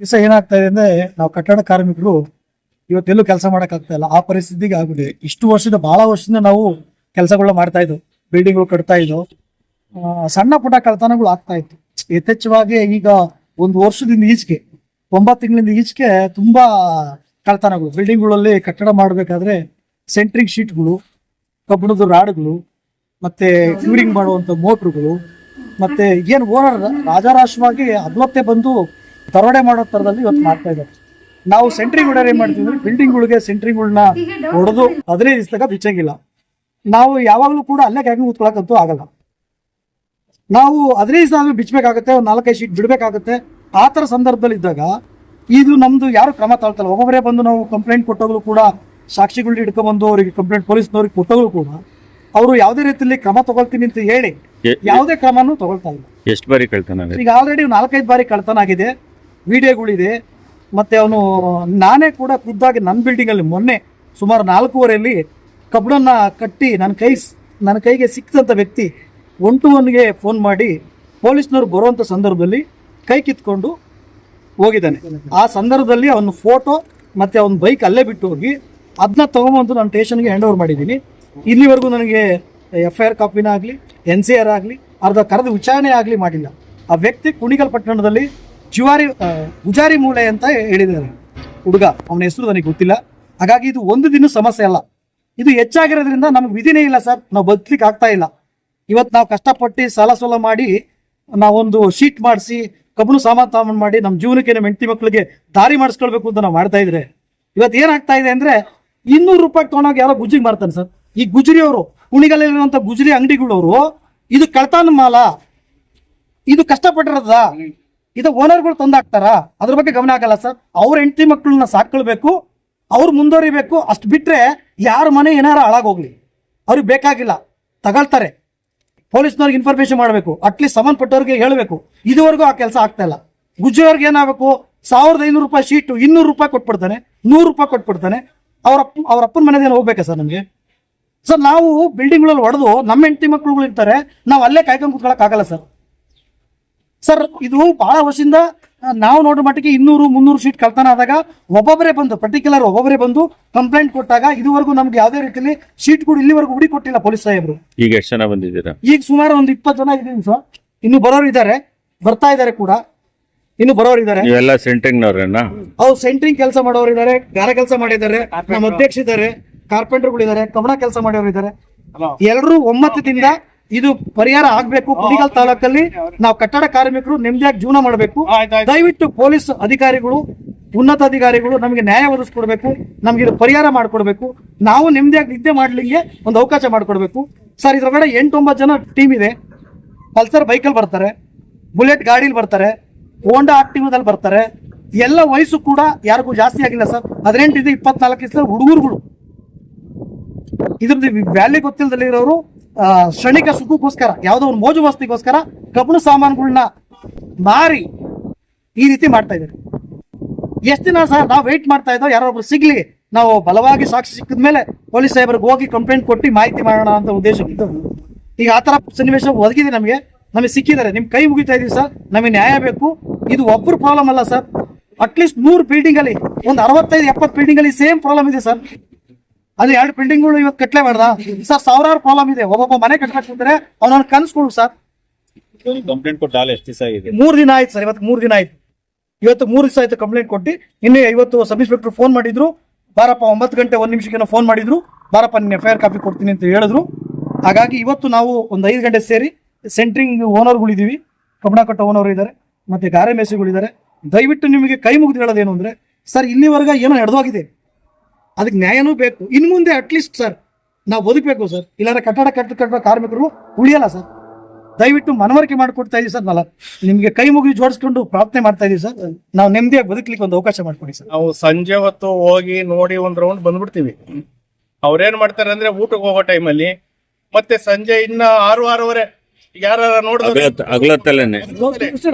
ದಿವಸ ಏನಾಗ್ತಾ ಇದೆ ಅಂದ್ರೆ ನಾವು ಕಟ್ಟಡ ಕಾರ್ಮಿಕರು ಇವತ್ತೆಲ್ಲೂ ಕೆಲಸ ಮಾಡೋಕ್ಕಾಗ್ತಾ ಇಲ್ಲ. ಆ ಪರಿಸ್ಥಿತಿಗೆ ಆಗಿದೆ ಇಷ್ಟು ವರ್ಷದ ಬಹಳ ವರ್ಷದಿಂದ ನಾವು ಕೆಲಸಗಳನ್ನ ಮಾಡ್ತಾ ಇದ್ವು ಬಿಲ್ಡಿಂಗ್ಗಳು ಕಟ್ತಾ ಇದ್ವು ಸಣ್ಣ ಪುಟ್ಟ ಕಳ್ತನಗಳು ಆಗ್ತಾ ಇತ್ತು. ಯಥೇಚ್ಛವಾಗಿ ಈಗ ಒಂದು ವರ್ಷದಿಂದ ಈಚೆಗೆ, ಒಂಬತ್ತು ತಿಂಗಳಿಂದ ಈಚೆಗೆ ತುಂಬಾ ಕಳ್ತನಗಳು ಬಿಲ್ಡಿಂಗ್ಗಳಲ್ಲಿ ಕಟ್ಟಡ ಮಾಡಬೇಕಾದ್ರೆ ಸೆಂಟ್ರಿಂಗ್ ಶೀಟ್ಗಳು ಕಬ್ಬಿಣದ ರಾಡ್ಗಳು, ಮತ್ತೆ ಕ್ಯೂರಿಂಗ್ ಮಾಡುವಂತ ಮೋಟ್ರುಗಳು, ಮತ್ತೆ ಏನು ಓನರ್ ರಾಜಾರಾಶವಾಗಿ ಅದ್ಲತ್ತೆ ಬಂದು ದರೋಡೆ ಮಾಡೋ ತರದಲ್ಲಿ ಇವತ್ತು ಮಾಡ್ತಾ ಇದ್ದಾರೆ. ನಾವು ಸೆಂಟ್ರಿಂಗ್ ಹೊಡೆಯೋರು ಏನ್ ಮಾಡ್ತೀವಿ ಅಂದ್ರೆ ಬಿಲ್ಡಿಂಗ್ಗಳಿಗೆ ಸೆಂಟ್ರಿಂಗ್ಗಳನ್ನ ಹೊಡೆದು ಹದಿನೈದು ದಿವಸದಾಗ ಬಿಚ್ಚಂಗಿಲ್ಲ. ನಾವು ಯಾವಾಗಲೂ ಕೂಡ ಅಲ್ಲೇ ಕ್ಯಾಗಿ ಕೂತ್ಕೊಳ್ಳೋಕ್ಕಂತೂ ಆಗಲ್ಲ. ನಾವು ಹದಿನೈದು ದಿವಸ ಆದ್ರೂ ಬಿಚ್ಚಬೇಕಾಗುತ್ತೆ ಒಂದು ನಾಲ್ಕೈದು ಶೀಟ್ ಬಿಡಬೇಕಾಗುತ್ತೆ. ಆ ಥರ ಸಂದರ್ಭದಲ್ಲಿ ಇದ್ದಾಗ ಇದು ನಮ್ದು ಯಾರು ಕ್ರಮ ತಾಳ್ತಲ್ಲ. ಒಬ್ಬೊಬ್ಬರೇ ಬಂದು ನಾವು ಕಂಪ್ಲೇಂಟ್ ಕೊಟ್ಟಾಗಲೂ ಕೂಡ ಸಾಕ್ಷಿಗಳನ್ನ ಹಿಡ್ಕೊಂಡ್ಬಂದು ಅವರಿಗೆ ಕಂಪ್ಲೇಂಟ್ ಪೊಲೀಸ್ನವ್ರಿಗೆ ಕೊಟ್ಟಾಗಲೂ ಕೂಡ ಅವರು ಯಾವುದೇ ರೀತಿಯಲ್ಲಿ ಕ್ರಮ ತಗೊಳ್ತೀನಿ ಅಂತ ಹೇಳಿ ಯಾವುದೇ ಕ್ರಮನೂ ತಗೊಳ್ತಾ ಇಲ್ಲ. ಎಷ್ಟು ಬಾರಿ ಕಳ್ತನ? ಈಗ ಆಲ್ರೆಡಿ ನಾಲ್ಕೈದು ಬಾರಿ ಕಳ್ತನ ಆಗಿದೆ ವಿಡಿಯೋಗಳಿದೆ. ಮತ್ತೆ ಅವನು, ನಾನೇ ಕೂಡ ಖುದ್ದಾಗಿ ನನ್ನ ಬಿಲ್ಡಿಂಗ್ ಅಲ್ಲಿ ಮೊನ್ನೆ ಸುಮಾರು ನಾಲ್ಕೂವರೆಯಲ್ಲಿ ಕಬ್ಬಡನ್ನು ಕಟ್ಟಿ ನನ್ನ ಕೈ ನನ್ನ ಕೈಗೆ ಸಿಕ್ಕಿದಂಥ ವ್ಯಕ್ತಿ ಒನ್ ಟು ಒನ್ಗೆ ಫೋನ್ ಮಾಡಿ ಪೊಲೀಸ್ನವರು ಬರುವಂಥ ಸಂದರ್ಭದಲ್ಲಿ ಕೈ ಕಿತ್ಕೊಂಡು ಹೋಗಿದ್ದಾನೆ. ಆ ಸಂದರ್ಭದಲ್ಲಿ ಅವನ ಫೋಟೋ ಮತ್ತೆ ಅವನ ಬೈಕ್ ಅಲ್ಲೇ ಬಿಟ್ಟು ಹೋಗಿ ಅದನ್ನ ತಗೊಂಬಂದು ನಾನು ಸ್ಟೇಷನ್ಗೆ ಹ್ಯಾಂಡ್ ಓವರ್ ಮಾಡಿದ್ದೀನಿ. ಇಲ್ಲಿವರೆಗೂ ನನಗೆ ಎಫ್ ಐ ಆರ್ ಕಾಪಿನ ಆಗಲಿ ಎನ್ ಸಿ ಆರ್ ಆಗಲಿ, ಅರ್ಧ ಕರೆದು ವಿಚಾರಣೆ ಆಗಲಿ ಮಾಡಿಲ್ಲ. ಆ ವ್ಯಕ್ತಿ ಕುಣಿಗಲ್ ಪಟ್ಟಣದಲ್ಲಿ ಜುವಾರಿ ಪೂಜಾರಿ ಮೂಳೆ ಅಂತ ಹೇಳಿದ್ದಾರೆ. ಹುಡುಗ ಅವನ ಹೆಸರು ನನಗೆ ಗೊತ್ತಿಲ್ಲ. ಹಾಗಾಗಿ ಇದು ಒಂದು ದಿನ ಸಮಸ್ಯೆ ಅಲ್ಲ. ಇದು ಹೆಚ್ಚಾಗಿರೋದ್ರಿಂದ ನಮ್ಗೆ ವಿಧಿನೇ ಇಲ್ಲ ಸರ್. ನಾವು ಬದುಕಲಿಕ್ಕೆ ಆಗ್ತಾ ಇಲ್ಲ. ಇವತ್ತು ನಾವು ಕಷ್ಟಪಟ್ಟು ಸಾಲ ಸೋಲ ಮಾಡಿ ನಾವೊಂದು ಶೀಟ್ ಮಾಡಿಸಿ ಕಬ್ಬನು ಸಾಮಾನು ತಾಮನ್ ಮಾಡಿ ನಮ್ಮ ಜೀವನಕ್ಕೆ ನಮ್ಮ ಹೆಂಡತಿ ಮಕ್ಕಳಿಗೆ ದಾರಿ ಮಾಡಿಸ್ಕೊಳ್ಬೇಕು ಅಂತ ನಾವು ಮಾಡ್ತಾ ಇದ್ರೆ. ಇವತ್ತು ಏನಾಗ್ತಾ ಇದೆ ಅಂದ್ರೆ ಇನ್ನೂರು ರೂಪಾಯಿ ತೊಗೊಂಡೋಗಿ ಯಾರೋ ಗುಜ್ಜಿಗೆ ಮಾರ್ತಾನೆ ಸರ್. ಈ ಗುಜರಿ ಅವರು ಕುಣಿಗಲ್ಲಿರುವಂಥ ಗುಜರಿ ಅಂಗಡಿಗಳವರು ಇದು ಕಳ್ತಾನ ಮಾಲ. ಇದು ಕಷ್ಟಪಟ್ಟಿರೋದ? ಇದು ಓನರ್ಗಳು ತಂದಾಕ್ತಾರ? ಅದ್ರ ಬಗ್ಗೆ ಗಮನ ಆಗಲ್ಲ ಸರ್ ಅವ್ರ ಹೆಂಡತಿ ಮಕ್ಕಳನ್ನ ಸಾಕೊಳ್ಬೇಕು ಅವ್ರು ಮುಂದುವರಿಬೇಕು, ಅಷ್ಟು ಬಿಟ್ರೆ ಯಾರ ಮನೆ ಏನಾರ ಹಾಳಾಗೋಗ್ಲಿ. ಅವ್ರಿಗೆ ಬೇಕಾಗಿಲ್ಲ. ತಗೊಳ್ತಾರೆ. ಪೊಲೀಸ್ನವ್ರಿಗೆ ಇನ್ಫಾರ್ಮೇಶನ್ ಮಾಡಬೇಕು. ಅಟ್ಲೀಸ್ಟ್ ಸಂಬಂಧಪಟ್ಟವ್ರಿಗೆ ಹೇಳಬೇಕು. ಇದುವರೆಗೂ ಆ ಕೆಲಸ ಆಗ್ತಾ ಇಲ್ಲ. ಗುಜ್ಜಿಯವ್ರಿಗೆ ಏನಾಗಬೇಕು? ಸಾವಿರದ ಐನೂರು ರೂಪಾಯಿ ಶೀಟು ಇನ್ನೂರು ರೂಪಾಯಿ ಕೊಟ್ಬಿಡ್ತಾನೆ. ನೂರು ರೂಪಾಯಿ ಕೊಟ್ಬಿಡ್ತಾನೆ. ಅವ್ರ ಅಪ್ಪ, ಅವ್ರ ಮನೆದೇನು ಹೋಗ್ಬೇಕಾ ಸರ್ ನಮಗೆ? ಸರ್ ನಾವು ಬಿಲ್ಡಿಂಗ್ಗಳಲ್ಲಿ ಹೊಡೆದು ನಮ್ಮ ಹೆಂಡತಿ ಮಕ್ಕಳುಗಳು ಇರ್ತಾರೆ ನಾವು ಅಲ್ಲೇ ಕಾಯ್ಕೊಂಡು ಕುತ್ಕೊಳ್ಳೋಕ್ಕಾಗಲ್ಲ ಸರ್ ಸರ್ ಇದು ಬಹಳ ವರ್ಷದಿಂದ ನಾವು ನೋಡೋ ಮಟ್ಟಿಗೆ ಇನ್ನೂರು ಮುನ್ನೂರು ಸೀಟ್ ಕಳ್ತನ ಆದಾಗ ಒಬ್ಬೊಬ್ಬರೇ ಬಂದು ಪರ್ಟಿಕ್ಯುಲರ್ ಒಬ್ಬೊಬ್ಬರೇ ಬಂದು ಕಂಪ್ಲೇಂಟ್ ಕೊಟ್ಟಾಗ ಇದುವರೆಗೂ ನಮ್ಗೆ ಯಾವುದೇ ರೀತಿಯಲ್ಲಿ ಕೂಡ ಇಲ್ಲಿವರೆಗೂ ಹುಡಿ ಕೊಟ್ಟಿಲ್ಲ ಪೊಲೀಸ್ ಸಾಹೇಬರು. ಈಗ ಎಷ್ಟು ಜನ ಬಂದಿದ್ದೀರಾ? ಈಗ ಸುಮಾರು ಒಂದು ಇಪ್ಪತ್ತು ಜನ ಇದ್ದೀನಿ ಸರ್. ಇನ್ನು ಬರೋರು ಇದ್ದಾರೆ ಬರ್ತಾ ಇದ್ದಾರೆ ಕೂಡ. ಇನ್ನು ಬರೋರು ಇದ್ದಾರೆ. ನೀವೆಲ್ಲ ಸೆಂಟ್ರಿಂಗ್ನವ್ರೇನಾ? ಅವ್ರು ಸೆಂಟ್ರಿಂಗ್ ಕೆಲಸ ಮಾಡೋರು ಇದ್ದಾರೆ ಗಾರ ಕೆಲಸ ಮಾಡಿದ್ದಾರೆ ನಮ್ಮ ಅಧ್ಯಕ್ಷ ಇದ್ದಾರೆ ಕಾರ್ಪೆಂಟರ್ಗಳಿದ್ದಾರೆ ಇದ್ದಾರೆ ಕವಣ ಕೆಲಸ ಮಾಡೋರು ಇದ್ದಾರೆ. ಎಲ್ಲರೂ ಒಮ್ಮತದಿಂದ ಇದು ಪರಿಹಾರ ಆಗ್ಬೇಕು. ಕುಡಿಗಲ್ ತಾಲೂಕಲ್ಲಿ ನಾವು ಕಟ್ಟಡ ಕಾರ್ಮಿಕರು ನೆಮ್ಮದಿಯಾಗಿ ಜೀವನ ಮಾಡಬೇಕು. ದಯವಿಟ್ಟು ಪೊಲೀಸ್ ಅಧಿಕಾರಿಗಳು ಉನ್ನತ ಅಧಿಕಾರಿಗಳು ನಮಗೆ ನ್ಯಾಯ ಒದಗಿಸ್ಕೊಡ್ಬೇಕು. ನಮ್ಗೆ ಇದು ಪರಿಹಾರ ಮಾಡ್ಕೊಡ್ಬೇಕು. ನಾವು ನೆಮ್ಮದಿಯಾಗಿ ನಿದ್ದೆ ಮಾಡ್ಲಿಕ್ಕೆ ಒಂದು ಅವಕಾಶ ಮಾಡ್ಕೊಡ್ಬೇಕು. ಸರ್ ಇದ್ರೊಳಗಡೆ ಎಂಟೊಂಬತ್ತು ಜನ ಟೀಮ್ ಇದೆ. ಪಲ್ಸರ್ ಬೈಕಲ್ಲಿ ಬರ್ತಾರೆ. ಬುಲೆಟ್ ಗಾಡಿಲಿ ಬರ್ತಾರೆ. ಹೋಂಡಾ ಆಕ್ಟಿವದಲ್ಲಿ ಬರ್ತಾರೆ. ಎಲ್ಲ ವಯಸ್ಸು ಕೂಡ ಯಾರಿಗೂ ಜಾಸ್ತಿ ಆಗಿಲ್ಲ ಸರ್. ಹದಿನೆಂಟು ಇದೆ ಇಪ್ಪತ್ನಾಲ್ಕು ಸರ್ ಹುಡುಗರುಗಳು. ಇದ್ರದ್ದು ವ್ಯಾಲ್ಯೂ ಗೊತ್ತಿಲ್ಲದಲ್ಲಿ ಕ್ಷಣಿಕ ಸುಖಕ್ಕೋಸ್ಕರ ಯಾವುದೋ ಒಂದು ಮೋಜು ವಸ್ತಿಗೋಸ್ಕರ ಕಬ್ಬಣ ಸಾಮಾನುಗಳನ್ನ ಮಾರಿ ಈ ರೀತಿ ಮಾಡ್ತಾ ಇದ್ದಾರೆ. ಎಷ್ಟು ದಿನ ಸರ್ ನಾವು ವೆಯ್ಟ್ ಮಾಡ್ತಾ ಇದ್ದೋ ಯಾರೋ ಒಬ್ರು ಸಿಗ್ಲಿ, ನಾವು ಬಲವಾಗಿ ಸಾಕ್ಷಿ ಸಿಕ್ಕಿದ ಮೇಲೆ ಪೊಲೀಸ್ ಸಾಹೇಬರಿಗೆ ಹೋಗಿ ಕಂಪ್ಲೇಂಟ್ ಕೊಟ್ಟು ಮಾಹಿತಿ ಮಾಡೋಣ ಅಂತ ಉದ್ದೇಶ ಇತ್ತು ಈಗ ಆ ತರ ಸನ್ನಿವೇಶ ಒದಗಿದೆ ನಮಗೆ ನಮಗೆ ಸಿಕ್ಕಿದ್ದಾರೆ. ನಿಮ್ ಕೈ ಮುಗಿತಾ ಇದೀವಿ ಸರ್, ನಮಗೆ ನ್ಯಾಯ ಬೇಕು. ಇದು ಒಬ್ಬರು ಪ್ರಾಬ್ಲಮ್ ಅಲ್ಲ ಸರ್. ಅಟ್ಲೀಸ್ಟ್ ನೂರು ಬಿಲ್ಡಿಂಗ್ ಅಲ್ಲಿ, ಒಂದು ಅರವತ್ತೈದು, ಎಪ್ಪತ್ತು ಬಿಲ್ಡಿಂಗ್ ಅಲ್ಲಿ ಸೇಮ್ ಪ್ರಾಬ್ಲಮ್ ಇದೆ ಸರ್. ಅದು ಎರಡು ಬಿಲ್ಡಿಂಗ್ಗಳು ಇವತ್ತು ಕಟ್ಲೆ ಮಾಡ್ದ? ಸರ್ ಸಾವಿರಾರು ಪ್ರಾಬ್ಲಮ್ ಇದೆ. ಒಬ್ಬೊಬ್ಬ ಮನೆ ಕಟ್ಕೊಂಡ್ರೆ ಕನ್ಸ್ ಕೊಡು ಸರ್. ಕಂಪ್ಲೇಂಟ್ ಕೊಟ್ಟು ಎಷ್ಟು ದಿವಸ ಇದೆ ಮೂರು ದಿನ ಆಯ್ತು ಸರ್ ಇವತ್ತು ಮೂರು ದಿನ ಆಯ್ತು. ಇವತ್ತು ಮೂರು ದಿವಸ ಆಯ್ತು ಕಂಪ್ಲೇಂಟ್ ಕೊಟ್ಟು. ಇನ್ನು ಇವತ್ತು ಸಬ್ ಇನ್ಸ್ಪೆಕ್ಟರ್ ಫೋನ್ ಮಾಡಿದ್ರು. ಬಾರಪ್ಪ ಒಂಬತ್ತು ಗಂಟೆ ಒಂದ್ ನಿಮಿಷಕ್ಕೆ ಫೋನ್ ಮಾಡಿದ್ರು. ಬಾರಪ್ಪ ನಿನ್ನ ಎಫ್ ಐ ಕಾಪಿ ಕೊಡ್ತೀನಿ ಅಂತ ಹೇಳಿದ್ರು. ಹಾಗಾಗಿ ಇವತ್ತು ನಾವು ಒಂದು ಐದು ಗಂಟೆ ಸೇರಿ ಸೆಂಟ್ರಿಂಗ್ ಓನರ್ಗಳಿದ್ದೀವಿ ಕಬ್ಬಣ ಕಟ್ಟ ಓನರ್ ಇದ್ದಾರೆ ಮತ್ತೆ ಗಾರೆ ಮೇಸಿಗಳಿದ್ದಾರೆ ದಯವಿಟ್ಟು ನಿಮಗೆ ಕೈ ಮುಗಿದು ಹೇಳೋದೇನು ಅಂದ್ರೆ ಸರ್ ಇಲ್ಲಿವರೆಗೆ ಏನೋ ನಡೆದೋಗಿದೆ. ಅದಕ್ಕೆ ನ್ಯಾಯನೂ ಬೇಕು. ಇನ್ನು ಮುಂದೆ ಅಟ್ಲೀಸ್ಟ್ ಸರ್ ನಾವು ಬದುಕಬೇಕು ಸರ್ ಇಲ್ಲಾಂದ್ರೆ ಕಟ್ಟಡ ಕಟ್ಟ ಕಟ್ಟಡ ಕಾರ್ಮಿಕರು ಉಳಿಯಲ್ಲ ಸರ್ ದಯವಿಟ್ಟು ಮನವರಿಕೆ ಮಾಡಿಕೊಡ್ತಾ ಇದೀವಿ ಸರ್ ನಾಲ್ ನಿಮಗೆ ಕೈ ಮುಗಿದು ಜೋಡಿಸ್ಕೊಂಡು ಪ್ರಾರ್ಥನೆ ಮಾಡ್ತಾ ಇದೀವಿ ಸರ್ ನಾವು ನೆಮ್ಮದಿಯಾಗಿ ಬದುಕಲಿಕ್ಕೆ ಒಂದು ಅವಕಾಶ ಮಾಡ್ಕೊಡಿ ಸರ್ ನಾವು ಸಂಜೆ ಹೊತ್ತು ಹೋಗಿ ನೋಡಿ ಒಂದ್ ರೌಂಡ್ ಬಂದ್ಬಿಡ್ತೀವಿ. ಅವ್ರೇನ್ ಮಾಡ್ತಾರೆ ಅಂದ್ರೆ ಊಟಕ್ಕೆ ಹೋಗೋ ಟೈಮಲ್ಲಿ ಮತ್ತೆ ಸಂಜೆ ಇನ್ನ ಆರು ಆರೂವರೆ ಯಾರು ನೋಡಿದ್ರೆ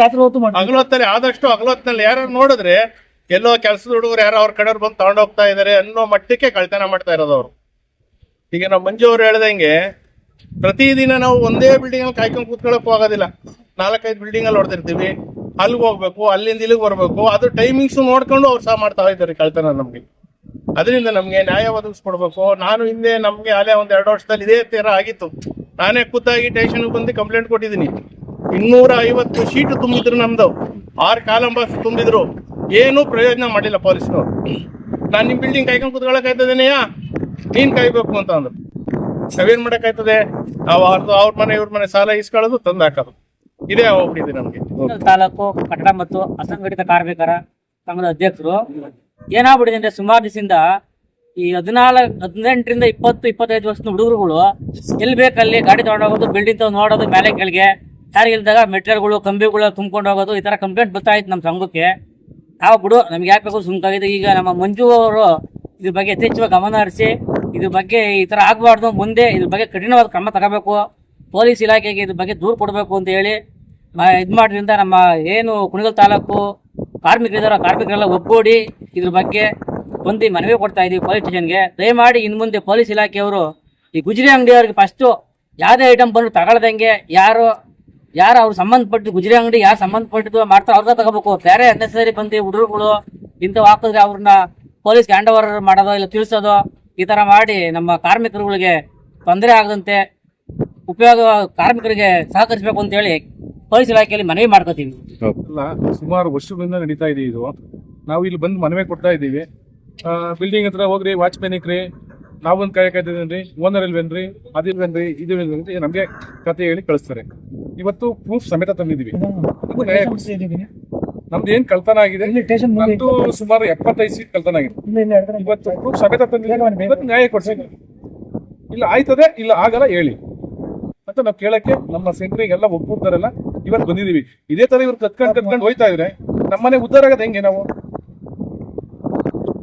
ರಾತ್ರಿ ಹೊತ್ತು ಮಾಡಿ ಹಗಲೊತ್ತಲ್ಲಿ ಆದಷ್ಟು ಅಗಲೊತ್ತಲ್ಲಿ ಯಾರು ನೋಡಿದ್ರೆ ಎಲ್ಲೋ ಕೆಲಸದ ಹುಡುಗರು ಯಾರೋ ಅವ್ರ ಕಡೆಯವ್ರು ಬಂದು ತಗೊಂಡು ಹೋಗ್ತಾ ಇದಾರೆ ಅನ್ನೋ ಮಟ್ಟಕ್ಕೆ ಕಳ್ತನ ಮಾಡ್ತಾ ಇರೋದು ಅವರು. ಈಗ ನಮ್ಮ ಮಂಜು ಅವ್ರು ಹೇಳ್ದಂಗೆ ಪ್ರತಿದಿನ ನಾವು ಒಂದೇ ಬಿಲ್ಡಿಂಗ್ ಅಲ್ಲಿ ಕಾಯ್ಕೊಂಡು ಕೂತ್ಕೊಳ್ಳೋಕೆ ಹೋಗೋದಿಲ್ಲ ನಾಲ್ಕೈದು ಬಿಲ್ಡಿಂಗ್ ಅಲ್ಲಿ ಹೊಡೆದಿರ್ತೀವಿ. ಅಲ್ಲಿಗೆ ಹೋಗ್ಬೇಕು, ಅಲ್ಲಿಂದ ಇಲ್ಲಿಗೆ ಬರಬೇಕು, ಅದು ಟೈಮಿಂಗ್ಸ್ ನೋಡ್ಕೊಂಡು ಅವ್ರು ಸಹ ಮಾಡ್ತಾ ಇದ್ದಾರೆ ಕಳ್ತನ ನಮಗೆ. ಅದರಿಂದ ನಮಗೆ ನ್ಯಾಯ ಒದಗಿಸ್ಕೊಡ್ಬೇಕು. ನಾನು ಹಿಂದೆ ನಮಗೆ ಅಲ್ಲೇ ಒಂದು ಎರಡು ವರ್ಷದಲ್ಲಿ ಇದೇ ತೀರ ಆಗಿತ್ತು. ನಾನೇ ಖುದ್ದಾಗಿ ಸ್ಟೇಷನ್ ಬಂದು ಕಂಪ್ಲೇಂಟ್ ಕೊಟ್ಟಿದ್ದೀನಿ. ಇನ್ನೂರ ಐವತ್ತು ಶೀಟ್ ತುಂಬಿದ್ರು ನಮ್ದು. ಆರು ಕಾಲಂ ಬಸ್ ತುಂಬಿದ್ರು. ಏನೂ ಪ್ರಯೋಜನ ಮಾಡಿಲ್ಲ ಪೊಲೀಸ್ನವ್ರು. ನಾನು ನಿಮ್ಮ ಬಿಲ್ಡಿಂಗ್ ಕಾಯ್ಕೊಂಡು ಕುತ್ಕೊಳ್ಳೋಕಾಯ್ತದೇನೆಯಾ ನೀನ್ ಕಾಯ್ಬೇಕು ಅಂತ ಅಂದ್ರು. ನಾವೇನ್ ಮಾಡಕ್ಕಾಯ್ತದೆ ನಾವು ಅವ್ರದ್ದು ಅವ್ರ ಮನೆ, ಇವ್ರ ಮನೆ ಸಾಲ ಇಸ್ಕೊಳ್ಳೋದು ತಂದು ಹಾಕೋದು. ಇದೇ ಹೋಗ್ಬಿಟ್ಟಿದೆ ನಮಗೆ. ತಾಲೂಕು ಕಟ್ಟಡ ಮತ್ತು ಅಸಂಘಟಿತ ಕಾರ್ಮಿಕರ ಸಂಘದ ಅಧ್ಯಕ್ಷರು. ಏನಾಗ್ಬಿಟ್ಟಿದೆ ಅಂದ್ರೆ ಸುಮಾರು ದಿವಸದಿಂದ ಈ ಹದಿನಾಲ್ಕು ಹದಿನೆಂಟರಿಂದ ಇಪ್ಪತ್ತು, ಇಪ್ಪತ್ತೈದು ವರ್ಷದ ಹುಡುಗರುಗಳು ಎಲ್ಲಿ ಬೇಕಲ್ಲಿ ಗಾಡಿ ತಗೊಂಡೋಗೋದು ಬಿಲ್ಡಿಂಗ್ ತಗೊಂಡು ನೋಡೋದು ಮೇಲೆ ಕೆಳಗೆ ಯಾರಿಗೆ ಇಲ್ದಾಗ ಮೆಟೀರಿಯಲ್ಗಳು, ಕಂಬಿಗಳು ತುಂಬ್ಕೊಂಡು ಹೋಗೋದು, ಈ ಥರ ಕಂಪ್ಲೇಂಟ್ ಬರ್ತಾ ಇತ್ತು ನಮ್ಮ ಸಂಘಕ್ಕೆ. ನಾವು ಬಿಡು, ನಮ್ಗೆ ಯಾಕೆ ಬೇಕು? ಸುಮ್ಕಾಗಿದೆ ಈಗ ನಮ್ಮ ಮಂಜು ಅವರು ಇದ್ರ ಬಗ್ಗೆ ಯಥೇಚ್ಛವಾಗಿ ಗಮನ ಹರಿಸಿ, ಇದ್ರ ಬಗ್ಗೆ ಈ ಥರ ಆಗಬಾರ್ದು, ಮುಂದೆ ಇದ್ರ ಬಗ್ಗೆ ಕಠಿಣವಾದ ಕ್ರಮ ತಗೋಬೇಕು. ಪೊಲೀಸ್ ಇಲಾಖೆಗೆ ಇದ್ರ ಬಗ್ಗೆ ದೂರು ಕೊಡಬೇಕು ಅಂತ ಹೇಳಿ ಇದು ಮಾಡ್ರಿಂದ ನಮ್ಮ ಏನು ಕುಣಿಗಲ್ ತಾಲೂಕು ಕಾರ್ಮಿಕರಿದಾರ ಕಾರ್ಮಿಕರೆಲ್ಲ ಒಗ್ಗೂಡಿ ಇದ್ರ ಬಗ್ಗೆ ಬಂದು ಮನವಿ ಕೊಡ್ತಾ ಇದೀವಿ ಪೊಲೀಸ್ ಸ್ಟೇಷನ್ಗೆ. ದಯಮಾಡಿ ಇನ್ನು ಮುಂದೆ ಪೊಲೀಸ್ ಇಲಾಖೆಯವರು ಈ ಗುಜರಿ ಅಂಗಡಿಯವ್ರಿಗೆ ಫಸ್ಟು ಯಾವುದೇ ಐಟಮ್ ಬಂದು ತಗೊಳ್ದಂಗೆ ಯಾರು ಯಾರು ಅವ್ರು ಸಂಬಂಧಪಟ್ಟು ಗುಜರಿ ಅಂಗಡಿ ಯಾರು ಸಂಬಂಧಪಟ್ಟಿದ್ದು ಮಾಡ್ತಾರೆ ಅವ್ರನ್ನ ತಗೋಬೇಕು. ಬೇರೆ ಅನ್ನೆಸರಿ ಬಂದು ಹುಡುಗರುಗಳು ಇಂಥವು ಹಾಕಿದ್ರೆ ಅವ್ರನ್ನ ಪೊಲೀಸ್ ಹ್ಯಾಂಡ್ ಓವರ್ ಮಾಡೋದೋ ಇಲ್ಲ ತಿಳಿಸೋದೋ ಈ ತರ ಮಾಡಿ ನಮ್ಮ ಕಾರ್ಮಿಕರುಗಳಿಗೆ ತೊಂದರೆ ಆಗದಂತೆ ಉಪಯೋಗ ಕಾರ್ಮಿಕರಿಗೆ ಸಹಕರಿಸಬೇಕು ಅಂತ ಹೇಳಿ ಪೊಲೀಸ್ ಇಲಾಖೆಯಲ್ಲಿ ಮನವಿ ಮಾಡ್ಕೋತೀವಿ. ಸುಮಾರು ವರ್ಷಗಳಿಂದ ನಡೀತಾ ಇದೆ ಇದು. ನಾವು ಇಲ್ಲಿ ಬಂದು ಮನವಿ ಕೊಡ್ತಾ ಇದ್ದೀವಿ. ಬಿಲ್ಡಿಂಗ್ ಹತ್ರ ಹೋಗ್ರಿ ವಾಚ್ಮೆನ್ ಇಕ್ರಿ ನಾವೊಂದು ಕೈ ಕಾಯ್ತಿದ್ದೇನ್ರಿ ಓನರ್ ಇಲ್ವೇನ್ರಿ? ಅದಿಲ್ವೇನ್ರಿ ಇದು ಅಂತ ನಮಗೆ ಕತೆ ಹೇಳಿ ಕಳಿಸ್ತಾರೆ. ಇವತ್ತು ಪ್ರೂಫ್ ಸಮೇತ ತಂದಿದ್ದೀವಿ. ನಮ್ಗೆ ಕೊಡ್ಸಿ. ನಮ್ದು ಏನ್ ಕಳ್ತನ ಆಗಿದೆ? ನಮ್ದು ಸುಮಾರು ಎಪ್ಪತ್ತೈದು ಸೀಟ್ ಕಳ್ತನ ಆಗಿದೆ. ಇವತ್ತು ಪ್ರೂಫ್ ಸಮೇತ ತಂದಿದ್ದೀವಿ. ಇವತ್ತು ನ್ಯಾಯ ಕೊಡ್ಸಿ ಇಲ್ಲ ಆಯ್ತದೆ? ಇಲ್ಲ ಆಗಲ್ಲ ಹೇಳಿ. ಅಂತ ನಾವು ಕೇಳಕ್ಕೆ ನಮ್ಮ ಸೆಂಟ್ರಿಗೆಲ್ಲ ಎಲ್ಲ ಒಗ್ಗೂಡ್ತಾರಲ್ಲ ಇವತ್ತು ಬಂದಿದೀವಿ ಇದೇ ತರ ಇವ್ರು ಕತ್ಕೊಂಡ್ ಕತ್ಕೊಂಡು ಹೋಯ್ತಾ ಇದ್ರೆ ನಮ್ಮನೆ ಉದ್ದಾರ ಆಗದ ಹೆಂಗೆ ನಾವು?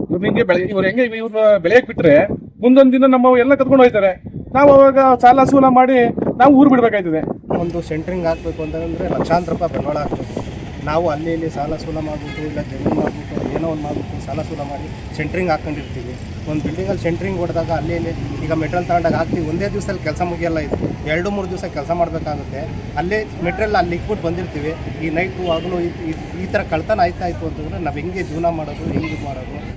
ಇವ್ರು ಹೆಂಗೆ ಬೆಳೆ ಇವ್ರು ಹೆಂಗೆ ಇವ್ರ ಬೆಳೆಯಕ್ ಬಿಟ್ರೆ ಮುಂದೊಂದ್ ದಿನ ನಮ್ಮ ಎಲ್ಲ ಕತ್ಕೊಂಡು ಹೋಗ್ತಾರೆ. ನಾವು ಅವಾಗ ಸಾಲ ಸೂಲ ಮಾಡಿ ನಾವು ಊರು ಬಿಡ್ಬೇಕಾಯ್ತದೆ. ಒಂದು ಸೆಂಟ್ರಿಂಗ್ ಹಾಕಬೇಕು ಅಂತಂದರೆ ಲಕ್ಷಾಂತರ ರೂಪಾಯಿ ಬಂಡವಾಳ ನಾವು ಅಲ್ಲಿ ಇಲ್ಲಿ ಸಾಲ ಸೂಲ ಮಾಡಿಬಿಟ್ಟು ಇಲ್ಲ ಜಮೀನು ಮಾಡ್ಬಿಟ್ಟು ಏನೋ ಒಂದು ಮಾಡಿಬಿಟ್ಟು ಸಾಲ ಸೂಲ ಮಾಡಿ ಸೆಂಟ್ರಿಂಗ್ ಹಾಕ್ಕೊಂಡಿರ್ತೀವಿ ಒಂದು ಬಿಲ್ಡಿಂಗಲ್ಲಿ ಸೆಂಟ್ರಿಂಗ್ ಹೊಡೆದಾಗ ಅಲ್ಲಿ ಇಲ್ಲಿ ಈಗ ಮೆಟ್ರಲ್ ತಗೊಂಡಾಗ ಹಾಕ್ತೀವಿ. ಒಂದೇ ದಿವಸದಲ್ಲಿ ಕೆಲಸ ಮುಗಿಯಲ್ಲ ಇದು. ಎರಡು, ಮೂರು ದಿವಸ ಕೆಲಸ ಮಾಡಬೇಕಾಗುತ್ತೆ. ಅಲ್ಲೇ ಮೆಟ್ರಲ್ ಅಲ್ಲಿ ಇಕ್ಬಿಟ್ಟು ಬಂದಿರ್ತೀವಿ. ಈ ನೈಟು ಆಗಲೂ ಈ- ಥರ ಕಳ್ತನ ಆಯ್ತಾ ಇತ್ತು ಅಂತಂದರೆ ನಾವು ಹೆಂಗೆ ಜೀವನ ಮಾಡೋದು, ಹೆಂಗೆ ಮಾಡೋದು?